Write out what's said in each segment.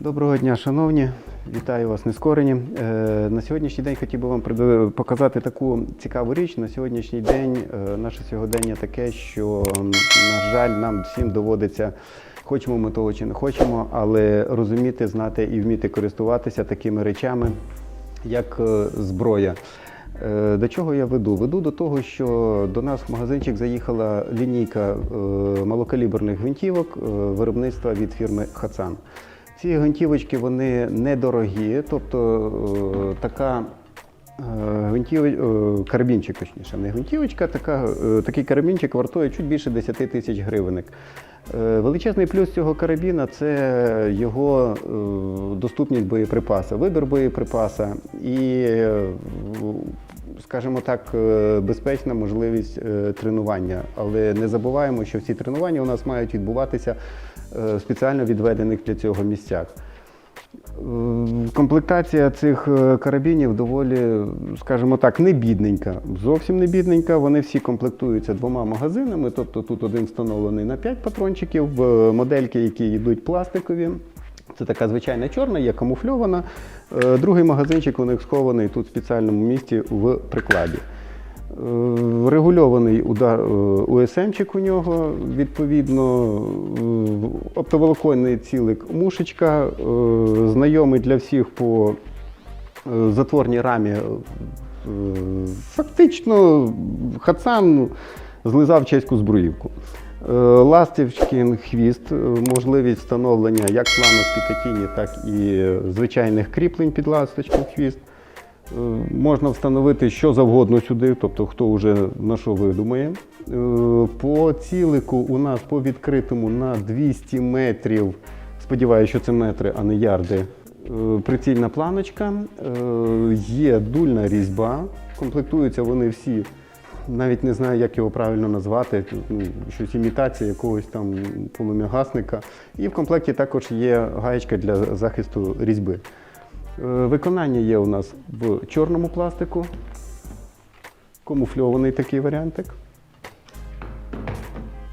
Доброго дня, шановні. Вітаю вас нескорені. Е, На сьогоднішній день хотів би вам показати таку цікаву річ. На сьогоднішній день е, наше сьогодення таке, що, на жаль, нам всім доводиться, хочемо ми того чи не хочемо, але розуміти, знати і вміти користуватися такими речами, як е, зброя. До чого я веду? Веду до того, що до нас в магазинчик заїхала лінійка малокаліберних гвинтівок виробництва від фірми Хацан. Ці гвинтівочки вони недорогі, тобто е, така е, е, карабінчик, точніше, не гвинтівочка, така, такий карабінчик вартує чуть більше 10 тисяч гривень. Е, Величезний плюс цього карабіна це його доступність боєприпаса, вибір боєприпаса і, скажімо так, безпечна можливість тренування. Але не забуваємо, що всі тренування у нас мають відбуватися спеціально відведених для цього місцях. Е, Комплектація цих е, карабінів доволі, скажімо так, не бідненька. Зовсім не бідненька. Вони всі комплектуються двома магазинами. Тобто тут один встановлений на 5 патрончиків, е, модельки, які йдуть пластикові. Це така звичайна чорна, є камуфльована. Е, Другий магазинчик у них схований тут в спеціальному місці в прикладі. Е, Регульований удар е, УСМчик у нього, відповідно, е, оптоволоконний цілик мушечка, знайомий для всіх по затворній рамі. Фактично, Хацан злизав чеську збруївку. Ластівчкін хвіст, можливість встановлення як плану з Пікатіні, так і звичайних кріплень під ласточкин хвіст. Е, Можна встановити що завгодно сюди, тобто хто вже на що видумає. Е, По цілику у нас по відкритому на 200 метрів, сподіваюся, що це метри, а не ярди. е, Прицільна планочка, є дульна різьба, комплектуються вони всі. Навіть не знаю, як його правильно назвати, ну, щось імітація якогось там полум'ягасника. І в комплекті також є гаєчка для захисту різьби. Е, Виконання є у нас в чорному пластику, камуфльований такий варіантик.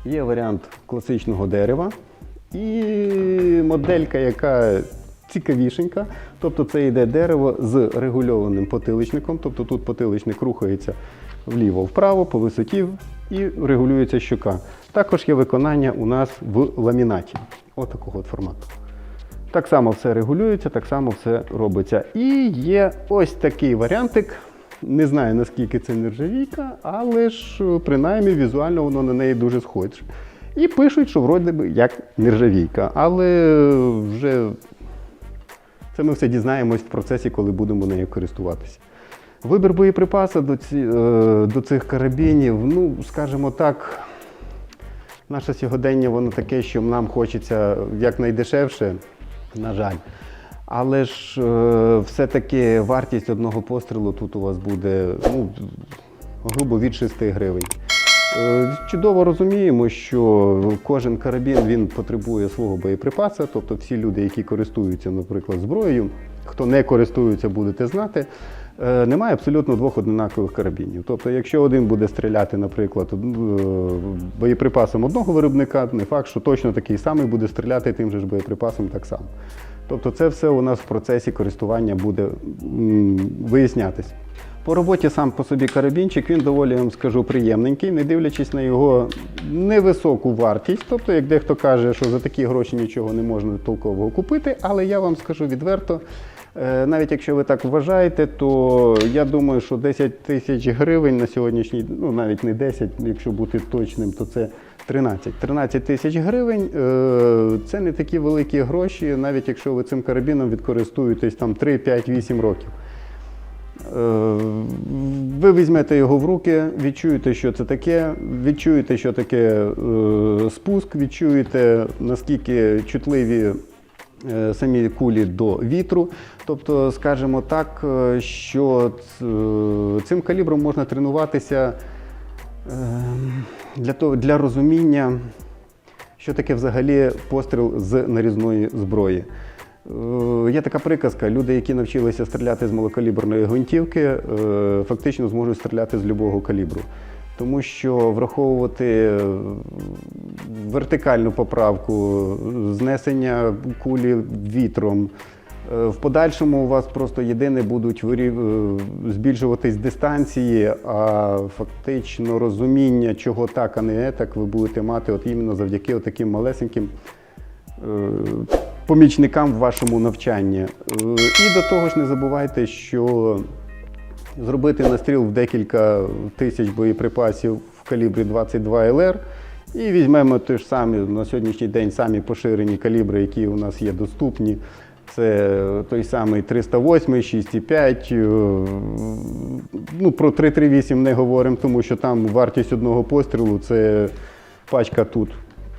Є варіант класичного дерева і моделька, яка цікавішенька. Тобто це йде дерево з регульованим потиличником, тобто тут потиличник рухається вліво-вправо по висоті і регулюється щока. Також є виконання у нас в ламінаті. Отакого от формату. Так само все регулюється, так само все робиться. І є ось такий варіантик. Не знаю, наскільки це нержавійка, але ж е, принаймні візуально воно на неї дуже схоже. І пишуть, що вроде би як нержавійка. Але е, вже це ми все дізнаємось в процесі, коли будемо нею користуватися. Вибір боєприпасу до, ці, е, до цих карабінів, ну, скажімо так, наше сьогодення воно таке, що нам хочеться якнайдешевше, на жаль. Але ж е, все-таки вартість одного пострілу тут у вас буде ну, грубо від 6 гривень. Е, Чудово розуміємо, що кожен карабін він потребує свого боєприпаса, тобто всі люди, які користуються, наприклад, зброєю, хто не користується, будете знати. Е, Немає абсолютно двох однакових карабінів. Тобто, якщо один буде стріляти, наприклад, е, боєприпасом одного виробника, не факт, що точно такий самий буде стріляти тим же ж боєприпасом так само. Тобто це все у нас в процесі користування буде вияснятись. По роботі сам по собі карабінчик, він доволі, я вам скажу, приємненький, не дивлячись на його невисоку вартість. Тобто, як дехто каже, що за такі гроші нічого не можна толкового купити, але я вам скажу відверто, навіть якщо ви так вважаєте, то я думаю, що 10 тисяч гривень на сьогоднішній, ну навіть не 10, якщо бути точним, то це 13. 13 тисяч гривень е, це не такі великі гроші, навіть якщо ви цим карабіном відкористуєтесь там 3, 5, 8 років. Е, Ви візьмете його в руки, відчуєте, що це таке, відчуєте, що таке е, спуск, відчуєте, наскільки чутливі е, самі кулі до вітру. Тобто, скажімо так, е, що е, цим калібром можна тренуватися е, для, того, для розуміння, що таке взагалі постріл з нарізної зброї. Е, Є така приказка: люди, які навчилися стріляти з малокаліберної гвинтівки, е, фактично зможуть стріляти з будь-якого калібру. Тому що враховувати е, вертикальну поправку, знесення кулі вітром. Е, В подальшому у вас просто єдине будуть вирів- е, збільшуватись дистанції, а фактично розуміння, чого так, а не так, ви будете мати от іменно завдяки таким малесеньким помічникам в вашому навчанні. І до того ж не забувайте, що зробити настріл в декілька тисяч боєприпасів в калібрі 22 ЛР. І візьмемо ті ж самі на сьогоднішній день самі поширені калібри, які у нас є доступні. Це той самий 308, 6,5. е, Ну, про 338 не говоримо, тому що там вартість одного пострілу це пачка тут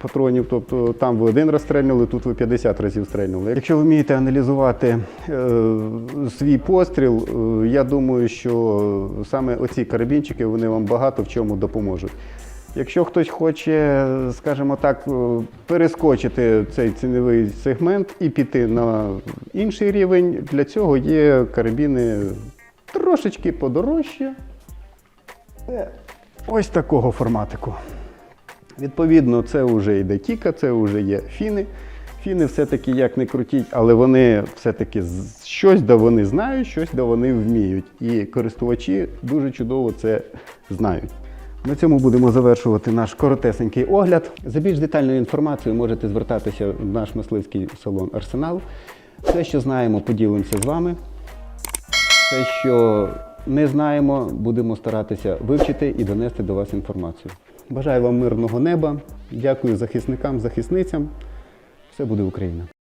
патронів. Тобто там ви один раз стрельнули, тут ви 50 разів стрельнули. Якщо ви вмієте аналізувати е, свій постріл, е, я думаю, що саме оці карабінчики вони вам багато в чому допоможуть. Якщо хтось хоче, скажімо так, е, перескочити цей ціновий сегмент і піти на інший рівень, для цього є карабіни трошечки подорожче. Е, Ось такого форматику. Відповідно, це вже йде Кіка, це вже є фіни. Фіни все-таки як не крутіть, але вони все-таки щось да вони знають, щось да вони вміють. І користувачі дуже чудово це знають. На цьому будемо завершувати наш коротесенький огляд. За більш детальною інформацією можете звертатися в наш мисливський салон Арсенал. Все, що знаємо, поділимося з вами. Все, що не знаємо, будемо старатися вивчити і донести до вас інформацію. Бажаю вам мирного неба. Дякую захисникам, захисницям. Все буде Україна!